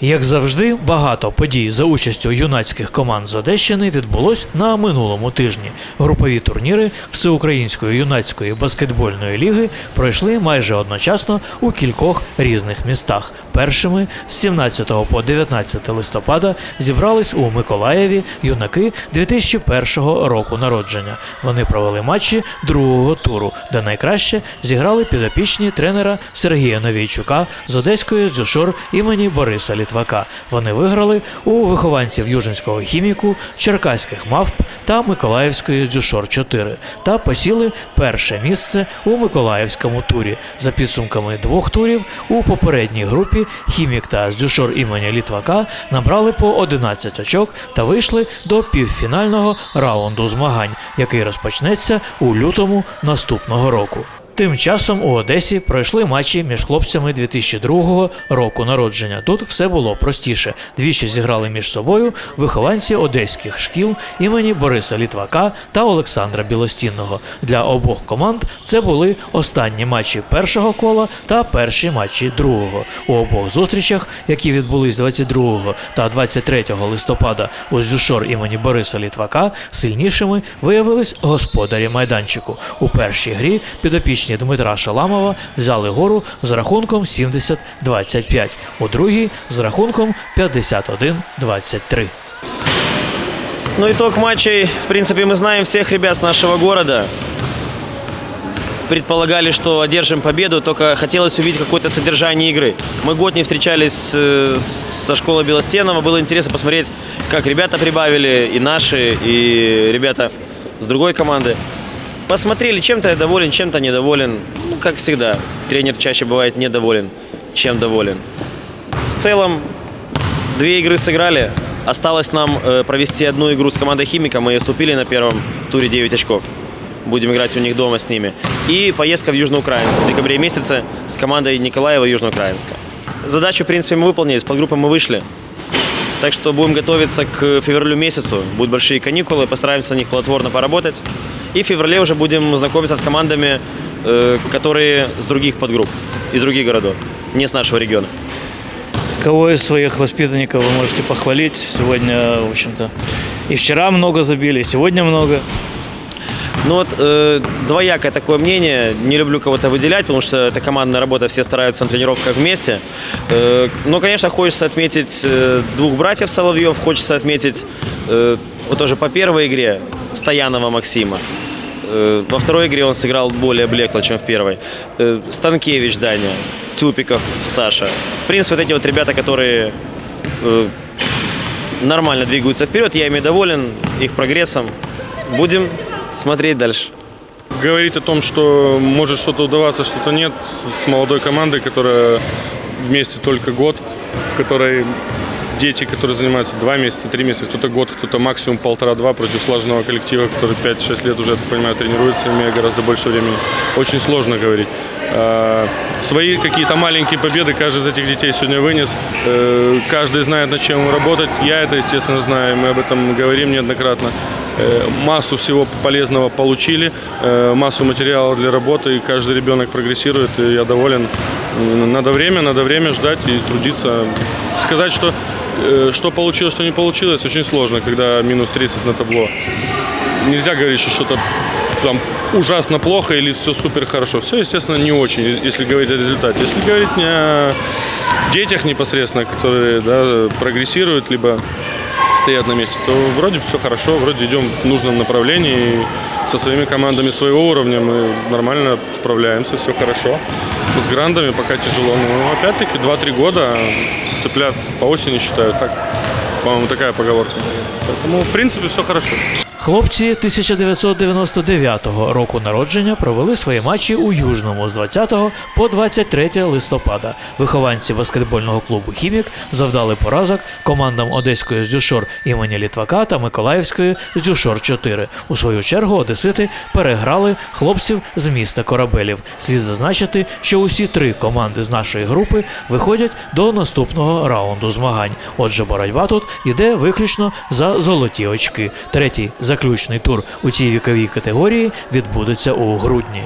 Як завжди, багато подій за участю юнацьких команд з Одещини відбулось на минулому тижні. Групові турніри Всеукраїнської юнацької баскетбольної ліги пройшли майже одночасно у кількох різних містах. Першими з 17 по 19 листопада зібрались у Миколаєві юнаки 2001 року народження. Вони провели матчі другого туру, де найкраще зіграли підопічні тренера Сергія Новійчука з Одеської дзюшор імені Бориса Літвака. Вони виграли у вихованців Южинського хіміку, Черкаських мавп та Миколаївської дзюшор 4 та посіли перше місце у Миколаївському турі. За підсумками двох турів у попередній групі хімік та Здюшор імені Літвака набрали по 11 очок та вийшли до півфінального раунду змагань, який розпочнеться у лютому наступного року. Тим часом у Одесі пройшли матчі між хлопцями 2002 року народження. Тут все було простіше. Двічі зіграли між собою вихованці одеських шкіл імені Бориса Літвака та Олександра Білостінного. Для обох команд це були останні матчі першого кола та перші матчі другого. У обох зустрічах, які відбулись 22 та 23 листопада у Зюшор імені Бориса Літвака, сильнішими виявились господарі майданчику. У першій грі підопічні Дмитра Шаламова взяли гору з рахунком 70-25, у другій з рахунком 51-23. Ну, итог матчей, в принципе, мы знаем всех ребят с нашего города. Предполагали, что одержим победу, только хотелось увидеть какое-то содержание игры. Мы год не встречались э, со школой Белостенова, было интересно посмотреть, как ребята прибавили, и наши, и ребята с другой команды. Посмотрели, чем-то я доволен, чем-то недоволен. Ну, как всегда, тренер чаще бывает недоволен, чем доволен. В целом, две игры сыграли. Осталось нам э, провести одну игру с командой Химика. Мы ступили на первом туре 9 очков. Будем играть у них дома с ними. И поездка в Южноукраинск в декабре месяце с командой Николаева Южноукраинска. Задачу, в принципе, мы выполнили, с подгруппы мы вышли. Так что будем готовиться к февралю месяцу. Будут большие каникулы, постараемся на них плодотворно поработать. И в феврале уже будем знакомиться с командами, э, которые с других подгрупп, из других городов, не с нашего региона. Кого из своих воспитанников вы можете похвалить? Сегодня, в общем-то, и вчера много забили, и сегодня много. Ну вот э, двоякое такое мнение. Не люблю кого-то выделять, потому что это командная работа, все стараются на тренировках вместе. Э, но, конечно, хочется отметить э, двух братьев Соловьев, хочется отметить э, вот тоже по первой игре Стоянова Максима. Э, Во второй игре он сыграл более блекло, чем в первой. Э, Станкевич Даня, Тюпиков Саша. В принципе, вот эти вот ребята, которые э, нормально двигаются вперед, я ими доволен, их прогрессом. Будем смотреть дальше. говорить о том, что может что-то удаваться, что-то нет, с- молодой командой, которая вместе только год, в которой дети, которые занимаются два месяца, три месяца, кто-то год, кто-то максимум полтора-два против слаженного коллектива, который 5-6 лет уже, я так понимаю, тренируется, имея гораздо больше времени. Очень сложно говорить. А, Свои какие-то маленькие победы каждый из этих детей сегодня вынес. Э, Каждый знает, над чем работать. Я это, естественно, знаю, мы об этом говорим неоднократно. Э, Массу всего полезного получили, э, массу материала для работы, и каждый ребенок прогрессирует, и я доволен. Надо время, надо время ждать и трудиться. Сказать, что, э, что получилось, что не получилось, очень сложно, когда минус 30 на табло. Нельзя говорить, что что-то там ужасно плохо или все супер хорошо. Все, естественно, не очень, если говорить о результате. Если говорить не о детях непосредственно, которые да, прогрессируют, либо стоят на месте, то вроде все хорошо, вроде идем в нужном направлении. Со своими командами своего уровня мы нормально справляемся, все хорошо. С грандами пока тяжело. Но опять-таки 2-3 года цыплят по осени считают. Так, по-моему, такая поговорка. Поэтому, в принципе, все хорошо. Хлопці 1999 року народження провели свої матчі у Южному з 20 по 23 листопада. Вихованці баскетбольного клубу Хімік завдали поразок командам Одеської Здюшор імені Літвака та Миколаївської Здюшор 4. У свою чергу одесити переграли хлопців з міста Корабелів. Слід зазначити, що усі три команди з нашої групи виходять до наступного раунду змагань. Отже, боротьба тут йде виключно за золоті очки. Третій заключний тур у цій віковій категорії відбудеться у грудні.